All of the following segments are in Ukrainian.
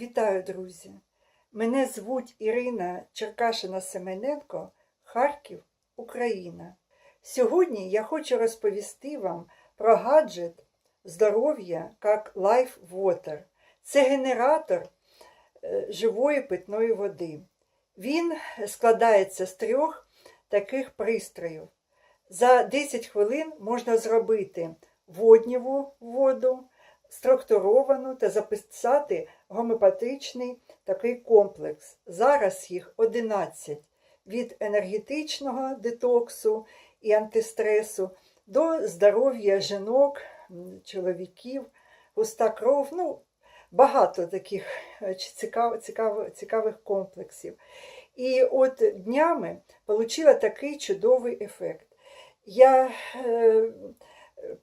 Вітаю, друзі! Мене звуть Ірина Черкашина Семененко, Харків, Україна. Сьогодні я хочу розповісти вам про гаджет здоров'я як Life Water. Це генератор е, живої питної води. Він складається з трьох таких пристроїв. За 10 хвилин можна зробити воднєву воду, структуровану та записати гомеопатичний такий комплекс. Зараз їх 11 від енергетичного детоксу і антистресу до здоров'я жінок, чоловіків, густа кров. Ну, багато таких е, цікав, цікав, цікавих комплексів. І от днями отримала такий чудовий ефект. Я е,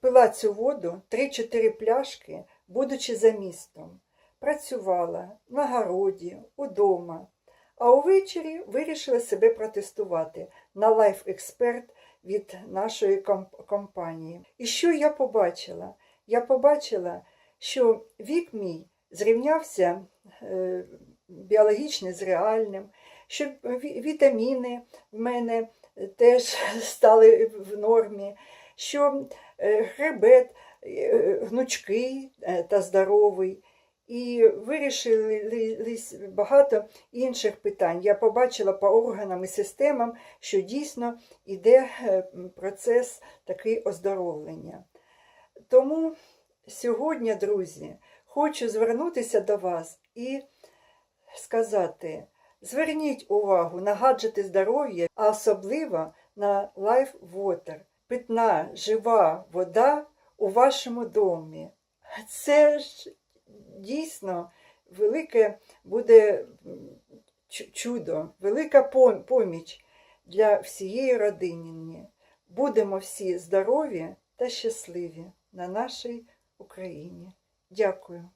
пила цю воду 3-4 пляшки, будучи за містом. Працювала на городі, удома. А увечері вирішила себе протестувати на Expert від нашої комп- компанії. І що я побачила? Я побачила, що вік мій зрівнявся е, біологічно з реальним, що ві- вітаміни в мене теж стали в нормі, що е, хребет е, гнучкий е, та здоровий. І вирішили багато інших питань. Я побачила по органам і системам, що дійсно йде процес такий оздоровлення. Тому сьогодні, друзі, хочу звернутися до вас і сказати: зверніть увагу на гаджети здоров'я, а особливо на Life Water. Питна жива вода у вашому домі. Це ж дійсно велике буде чудо, велика поміч для всієї родини. Будемо всі здорові та щасливі на нашій Україні. Дякую.